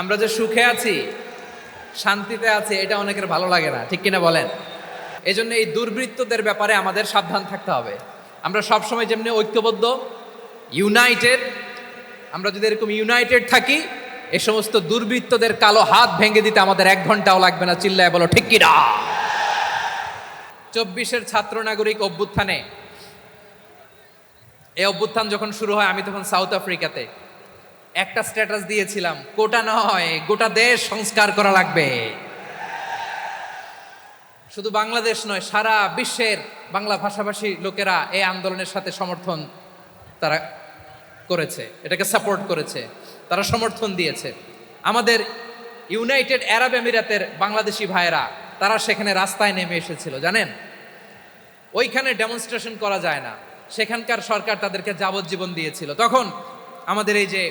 আমরা যে সুখে আছি, শান্তিতে আছি, এটা অনেকের ভালো লাগে না, ঠিক কিনা বলেন? এই জন্য এই দুর্বৃত্তদের ব্যাপারে আমাদের সাবধান থাকতে হবে। আমরা সবসময় যেমনি ঐক্যবদ্ধ ইউনাইটেড আমরা যদি এরকম ইউনাইটেড থাকি, এ সমস্ত দুর্বৃত্তদের কালো হাত ভেঙে দিতে আমাদের এক ঘন্টাও লাগবে না, চিল্লায় বলো, ঠিক কিনা? চব্বিশের ছাত্র নাগরিক অভ্যুত্থানে, এই অভ্যুত্থান যখন শুরু হয়, আমি তখন সাউথ আফ্রিকাতে। একটা স্ট্যাটাস দিয়েছিলাম কোটা নয়, গোটা দেশ সংস্কার করা লাগবে। শুধু বাংলাদেশ নয়, সারা বিশ্বের বাংলা ভাষাভাষী লোকেরা এই আন্দোলনের সাথে সমর্থন তারা করেছে, এটাকে সাপোর্ট করেছে, তারা সমর্থন দিয়েছে। আমাদের ইউনাইটেড আরব আমিরাতের বাংলাদেশি ভাইয়েরা, তারা সেখানে রাস্তায় নেমে এসেছিল, জানেন? ওইখানে ডেমনস্ট্রেশন করা যায় না। সেখানকার সরকার তাদেরকে যাবজ্জীবন দিয়েছিল। তখন আমাদের এই যে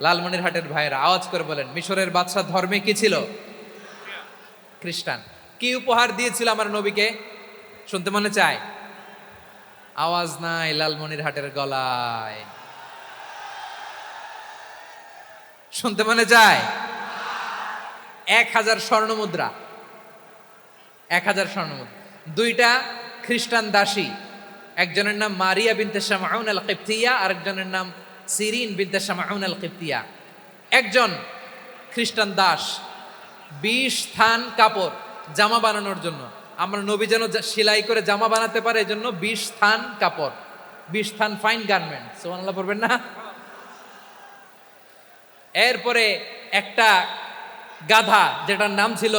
লালমনিরহাটের ভাইয়েরা, আওয়াজ করে বলেন, মিশরের বাদশাহ ধর্মে কি ছিল? খ্রিস্টান। কি উপহার দিয়েছিল আমার নবীকে? শুনতে মনে চায়? আওয়াজ নাই লালমনিরহাটের গলায়। শুনতে মনে চায়? এক হাজার স্বর্ণ মুদ্রা। এক হাজার স্বর্ণমুদ্রা দুইটা খ্রিস্টান দাসী। একজনের নাম মারিয়া বিনতে শামাউন আল কিপ্তিয়া আরেকজনের নাম সিরিন বিনতে শামাউন আল কিপ্তিয়া একজন খ্রিস্টান দাস, বিশ থান কাপড় জামা বানানোর জন্য। আমরা নবী যেন সেলাই করে জামা বানাতে পারে এই জন্য বিশ থান কাপড়, বিশ থান ফাইন গার্মেন্ট সোমানাল্লাহ পড়বেন না? এরপরে একটা গাধা, যেটার নাম ছিল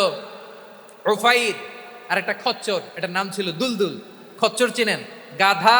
ওফাইর আর একটা খচ্চর, এটার নাম ছিল দুলদুল। খচ্চর চিনেন? গাধা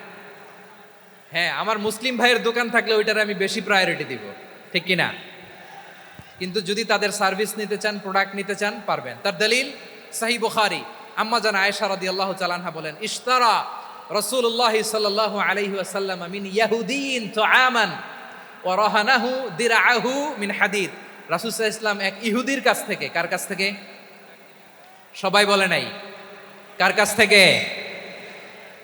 হ্যাঁ আমার মুসলিম ভাইয়ের দোকান থাকলে ওইটার আমি বেশি প্রায়োরিটি দিব। ঠিক কিনা? কিন্তু যদি তাদের সার্ভিস নিতে চান প্রোডাক্ট নিতে চান, পারবেন। তার দলিল সাহি বুখারি আম্মা জান আয়েশা রাদিয়াল্লাহু তাআলাহা বলেন, ইশতারা রাসূলুল্লাহ সাল্লাল্লাহু আলাইহি ওয়াসাল্লাম মিন ইয়াহুদিন তুআমান ওয়া রাহানাহু দিরআহু মিন হাদিদ। রাসূল ইসলাম এক ইহুদির কাছ থেকে, কার কাছ থেকে? সবাই বলে নাই। কার কাছ থেকে?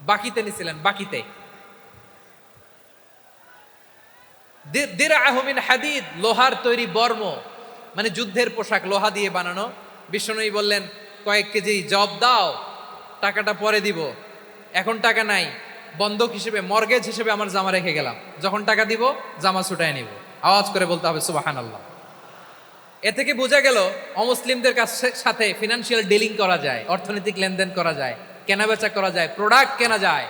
বাকিতে নিছিলেন, বাকিতে। হাদিদ, লোহার তৈরি বর্ম মানে যুদ্ধের পোশাক, লোহা দিয়ে বানানো। বিষ্ণুই বললেন, কয়েক কেজি জব দাও, টাকাটা পরে দিব। এখন টাকা নাই, বন্ধক হিসেবে, মর্গেজ হিসেবে আমার জামা রেখে গেলাম। যখন টাকা দিব, জামা ছুটায় নিব। আওয়াজ করে বলতে হবে সুবাহান আল্লাহ এ থেকে বোঝা গেল, অমুসলিমদের কাছে সাথে ফিনান্সিয়াল ডিলিং করা যায়, অর্থনৈতিক লেনদেন করা যায়। কেনাবেচা করা যায় প্রোডাক্ট কেনা যায়।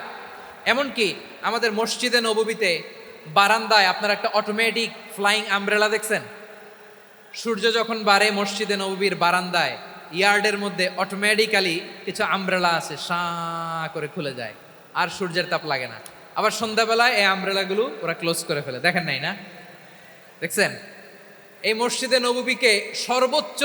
এমনকি আমাদের মসজিদে, নববীতে, বারান্দায় আপনার একটা অটোমেটিক ফ্লাইং আমব্রেলা দেখছেন? সূর্য যখন বাড়ে মসজিদে, নববীর বারান্দায়, ইয়ার্ডের মধ্যে অটোমেটিক্যালি কিছু আমব্রেলা আছে সাঁ করে খুলে যায়। আর সূর্যের তাপ লাগে না। আবার সন্ধ্যাবেলায় এই আমব্রেলাগুলো ওরা ক্লোজ করে ফেলে। দেখেন নাই না? দেখছেন? এই মসজিদে, নববীকে সর্বোচ্চ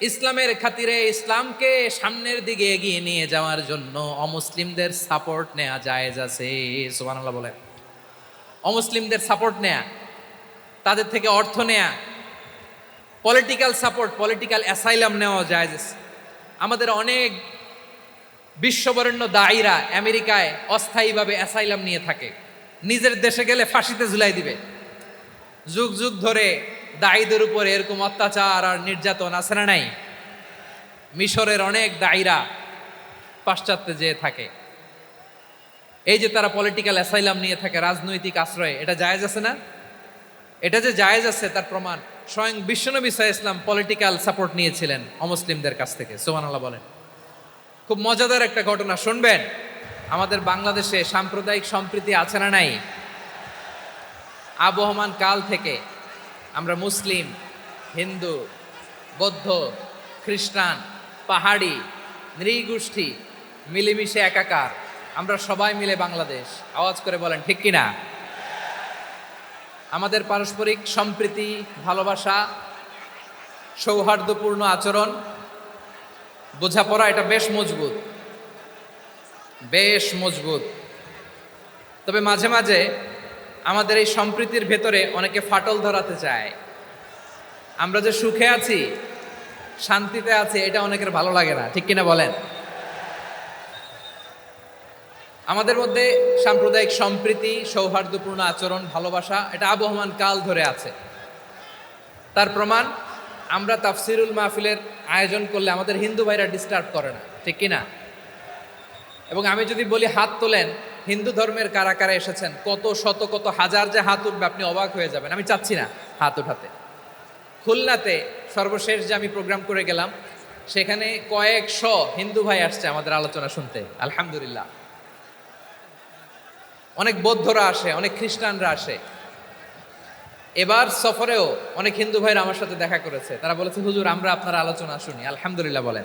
ইসলামের খাতিরে ইসলামকে সামনের দিকে এগিয়ে নিয়ে যাওয়ার জন্য অমুসলিমদের সাপোর্ট নেওয়া জায়েজ আছে, সুবহানাল্লাহ বলেন। অমুসলিমদের সাপোর্ট নেয়া, তাদের থেকে অর্থ নেয়া, পলিটিক্যাল সাপোর্ট, পলিটিক্যাল অ্যাসাইলাম নেওয়া আছে। আমাদের অনেক বিশ্ববরেণ্য দায়ীরা আমেরিকায় অস্থায়ীভাবে অ্যাসাইলাম নিয়ে থাকে। নিজের দেশে গেলে ফাঁসিতে ঝুলাই দিবে। যুগ যুগ ধরে দায়ীদের উপরে এরকম অত্যাচার আর নির্যাতন আছে না নাই? মিশরের অনেক দায়ীরা পাশ্চাত্যে যেয়ে থাকে। এই যে তারা পলিটিক্যাল অ্যাসাইলাম নিয়ে থাকে, রাজনৈতিক আশ্রয়, এটা জায়েজ আছে না? এটা যে জায়েজ আছে, তার প্রমাণ স্বয়ং বিশ্বনবী সাহা ইসলাম পলিটিক্যাল সাপোর্ট নিয়েছিলেন অমুসলিমদের কাছ থেকে সোমানাল্লাহ বলেন। খুব মজাদার একটা ঘটনা, শুনবেন। আমাদের বাংলাদেশে সাম্প্রদায়িক সম্প্রীতি আছে না নাই? আবহমান কাল থেকে আমরা মুসলিম, হিন্দু, বৌদ্ধ, খ্রিস্টান, পাহাড়ি, নৃগোষ্ঠী, মিলেমিশে একাকার। আমরা সবাই মিলে বাংলাদেশ। আওয়াজ করে বলেন, ঠিক কিনা? আমাদের পারস্পরিক সম্প্রীতি, ভালোবাসা, সৌহার্দ্যপূর্ণ আচরণ, বোঝাপড়া, এটা বেশ মজবুত। বেশ মজবুত। তবে মাঝে মাঝে আমাদের এই সম্প্রীতির ভেতরে অনেকে ফাটল ধরাতে চায়। আমরা যে সুখে আছি, শান্তিতে আছি, এটা অনেকের ভালো লাগে না। ঠিক কিনা বলেন? আমাদের মধ্যে সাম্প্রদায়িক সম্প্রীতি, সৌহার্দ্যপূর্ণ আচরণ, ভালোবাসা, এটা আবহমান কাল ধরে আছে। তার প্রমাণ, আমরা তাফসিরুল মাহফিলের আয়োজন করলে আমাদের হিন্দু ভাইরা ডিস্টার্ব করে না। ঠিক কিনা? এবং আমি যদি বলি হাত তোলেন হিন্দু ধর্মের কারা কারা এসেছেন? কত শত, কত হাজার যে হাত উঠবে, আপনি অবাক হয়ে যাবেন। আমি চাচ্ছি না হাত উঠাতে। খুলনাতে সর্বশেষ যে আমি প্রোগ্রাম করে গেলাম, সেখানে কয়েকশ হিন্দু ভাই আসছে আমাদের আলোচনা শুনতে। আলহামদুলিল্লাহ। অনেক বৌদ্ধরা আসে, অনেক খ্রিস্টানরা আসে। এবার সফরেও অনেক হিন্দু ভাইরা আমার সাথে দেখা করেছে। তারা বলেছে, হুজুর, আমরা আপনার আলোচনা শুনি। আলহামদুলিল্লাহ বলেন।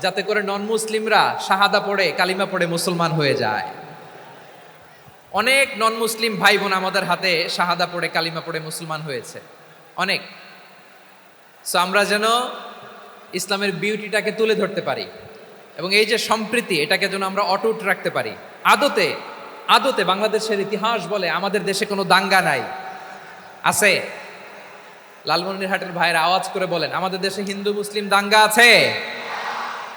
যাতে করে নন মুসলিমরা শাহাদা পড়ে, কালিমা পড়ে মুসলমান হয়ে যায়। অনেক নন মুসলিম ভাই বোন আমাদের হাতে শাহাদা পড়ে, কালিমা পড়ে মুসলমান হয়েছে। অনেক। সো আমরা যেন ইসলামের বিউটিটাকে তুলে ধরতে পারি এবং এই যে সম্প্রীতি, এটাকে যেন আমরা অটুট রাখতে পারি। আদতে আদতে বাংলাদেশের ইতিহাস বলে আমাদের দেশে কোনো দাঙ্গা নাই। আছে? লালমনিরহাটের ভাইয়ের আওয়াজ করে বলেন, আমাদের দেশে হিন্দু, মুসলিম দাঙ্গা আছে?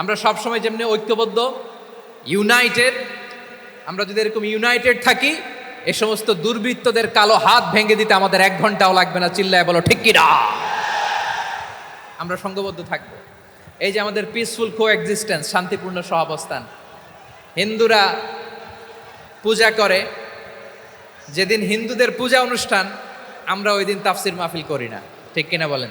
আমরা সবসময় যেমনি ঐক্যবদ্ধ ইউনাইটেড আমরা যদি এরকম ইউনাইটেড থাকি, এ সমস্ত দুর্বৃত্তদের কালো হাত ভেঙে দিতে আমাদের এক ঘন্টাও লাগবে না, চিল্লায় বলো, ঠিক কিনা? আমরা সঙ্গবদ্ধ থাকব। এই যে আমাদের পিসফুল কো এক্সিস্টেন্স শান্তিপূর্ণ সহাবস্থান। হিন্দুরা পূজা করে, যেদিন হিন্দুদের পূজা অনুষ্ঠান, আমরা ওই দিন তাফসির মাহফিল করি না, ঠিক কিনা বলেন?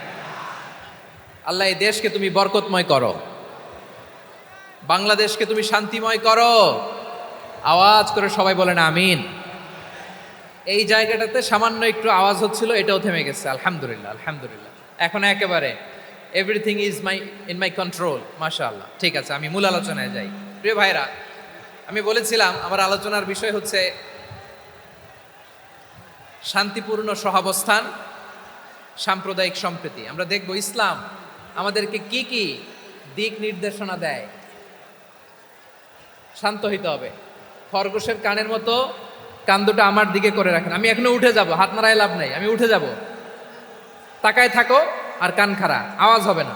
আল্লাহ, এই দেশকে তুমি বরকতময় করো। বাংলাদেশকে তুমি শান্তিময় করো। আওয়াজ করে সবাই বলেন আমিন। এই জায়গাটাতে সামান্য একটু আওয়াজ হচ্ছিল, এটাও থেমে গেছে। আলহামদুলিল্লাহ আলহামদুলিল্লাহ। এখন একেবারে everything is my in my control মাশা আল্লাহ ঠিক আছে, আমি মূল আলোচনায় যাই। প্রিয় ভাইরা, আমি বলেছিলাম, আমার আলোচনার বিষয় হচ্ছে শান্তিপূর্ণ সহাবস্থান, সাম্প্রদায়িক সম্প্রীতি। আমরা দেখব ইসলাম আমাদেরকে কি কি দিক নির্দেশনা দেয়? শান্ত হইতে হবে। খরগোশের কানের মতো কান দুটো আমার দিকে করে রাখেন। আমি এখনও উঠে যাব, হাত মারায় লাভ নাই, আমি উঠে যাব। তাকায় থাকো আর কান খাড়া, আওয়াজ হবে না।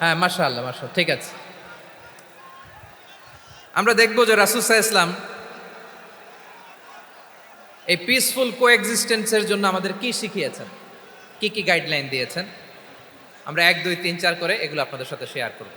হ্যাঁ মার্শাল আল্লাহ মার্শাল ঠিক আছে। আমরা দেখব যে রাসুসাহ ইসলাম এই পিসফুল কো এক্সিস্টেন্সের জন্য আমাদের কি শিখিয়েছেন? কি কি গাইডলাইন দিয়েছেন? আমরা এক দুই তিন চার করে এগুলো আপনাদের সাথে শেয়ার করব।